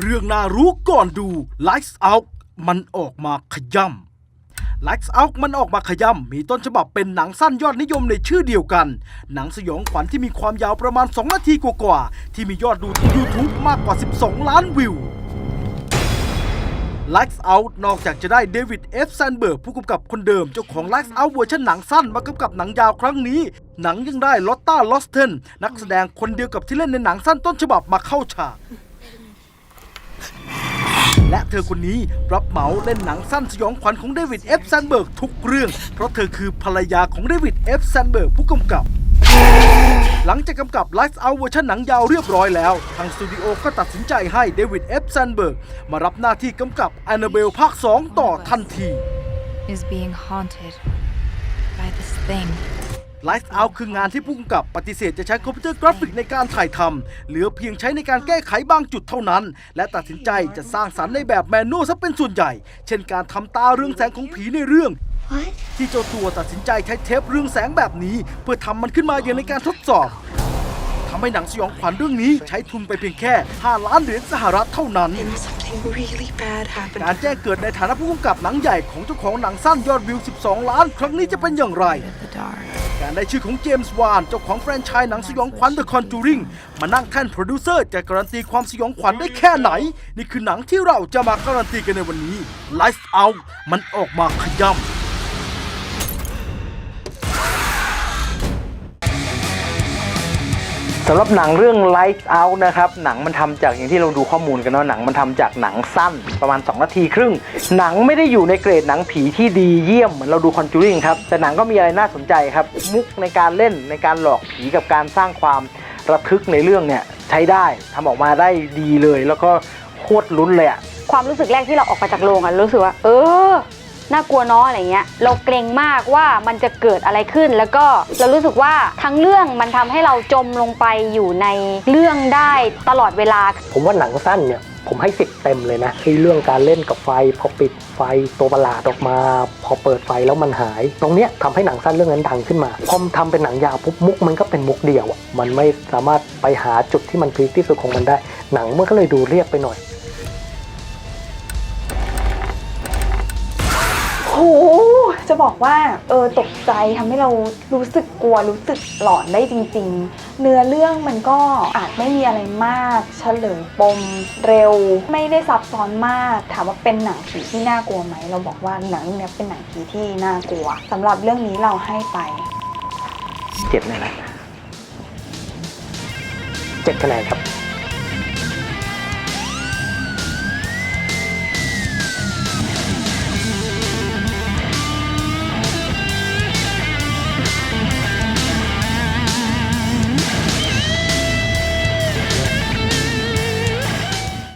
เรื่องน่ารู้ก่อนดู Lights Out มันออกมาขย่ำ Lights Out มันออกมาขย่ำ มีต้นฉบับเป็นหนังสั้นยอดนิยมในชื่อเดียวกัน หนังสยองขวัญที่มีความยาวประมาณ 2 นาทีกว่าๆ ที่มียอดดูที่ YouTube มากกว่า 12 ล้านวิว Lights Out นอกจากจะได้เดวิดเอฟแซนเบิร์กผู้กำกับคนเดิมเจ้าของ Lights Out เวอร์ชันหนังสั้นมากำกับหนังยาวครั้งนี้ หนังยังได้ลอตตาลอสเทนนักแสดงคนเดียวกับที่เล่นในหนังสั้นต้นฉบับมาเข้าฉาก และเธอคนนี้รับเหมาเล่นหนังสั้นสยองขวัญของเดวิดเอฟแซนเบิร์กทุกเรื่อง เพราะเธอคือภรรยาของเดวิดเอฟแซนเบิร์กผู้กำกับ หลังจากกำกับ Lights Out เวอร์ชันหนังยาวเรียบร้อยแล้ว ทางสตูดิโอก็ตัดสินใจให้เดวิดเอฟแซนเบิร์กมารับหน้าที่กำกับ Annabelle ภาค 2 ต่อทันที is being haunted by this thing. Lights Out คืองานที่ผู้กำกับปฏิเสธจะใช้คอมพิวเตอร์กราฟิกในการถ่ายทำเหลือเพียงใช้ในการแก้ไขบางจุดเท่านั้น และตัดสินใจจะสร้างสรรค์ในแบบแมนนวลซะเป็นส่วนใหญ่ เช่นการทำตาเรืองแสงของผีในเรื่อง ที่เจ้าตัวตัดสินใจใช้เทปเรืองแสงแบบนี้ เพื่อทำมันขึ้นมาอย่างในการทดสอบทำให้หนังสยองขวัญเรื่องนี้ใช้ทุนไปเพียงแค่ 5 ล้านเหรียญสหรัฐเท่านั้น Something really bad happened. การแจ้งเกิดในฐานะผู้กำกับหนังใหญ่ของเจ้าของหนังสั้นยอดวิว 12 ล้าน ครั้งนี้จะเป็นอย่างไร The dark. การได้ชื่อของเจมส์วาน เจ้าของแฟรนไชส์หนังสยองขวัญ The Conjuring มานั่งแท่นโปรดิวเซอร์จะการันตีความสยองขวัญได้แค่ไหน นี่คือหนังที่เราจะมาการันตีกันในวันนี้ Lights Out มันออกมาขย่ำ สำหรับหนังเรื่อง Lights Out นะครับ หนังมันทำจากอย่างที่เราดูข้อมูลกันเนาะหนังมันทำจากหนังสั้นประมาณ 2 นาทีครึ่ง หนังไม่ได้อยู่ในเกรดหนังผีที่ดีเยี่ยมเหมือนเราดู Conjuring ครับ แต่หนังก็มีอะไรน่าสนใจครับ มุกในการเล่นในการหลอกผีกับการสร้างความระทึกในเรื่องเนี่ยใช้ได้ทำออกมาได้ดีเลย แล้วก็โคตรลุ้นเลยอะความรู้สึกแรกที่เราออกมาจากโรงอะรู้สึกว่า เออ น่ากลัวเนาะอะไรเงี้ยเราเกรงมากว่ามันจะเกิดอะไรขึ้น แล้วก็เรารู้สึกว่าทั้งเรื่องมันทำให้เราจมลงไปอยู่ในเรื่องได้ตลอดเวลา ผมว่าหนังสั้นเนี่ยผมให้สิบเต็มเลยนะคือเรื่องการเล่นกับไฟ พอปิดไฟตัวประหลาดออกมา พอเปิดไฟแล้วมันหาย ตรงเนี้ยทำให้หนังสั้นเรื่องนั้นดังขึ้นมา พอมทำเป็นหนังยาวปุ๊บมุกมันก็เป็นมุกเดียว มันไม่สามารถไปหาจุดที่มันพีคที่สุดของมันได้ หนังมันก็เลยดูเรียบไปหน่อย หจะบอกว่าเออตกใจทำให้เรารู้สึกกลัวรู้สึกหลอนได้จริง ๆ เนื้อเรื่องมันก็อาจไม่มีอะไรมากเฉลยปมเร็ว ไม่ได้ซับซ้อนมากถามว่าเป็นหนังผีที่น่ากลัวไหม เราบอกว่าหนังเรื่องนี้เป็นหนังผีที่น่ากลัวสำหรับเรื่องนี้เราให้ไปเจ็ดเลยนะเจ็ดคะแนนครับ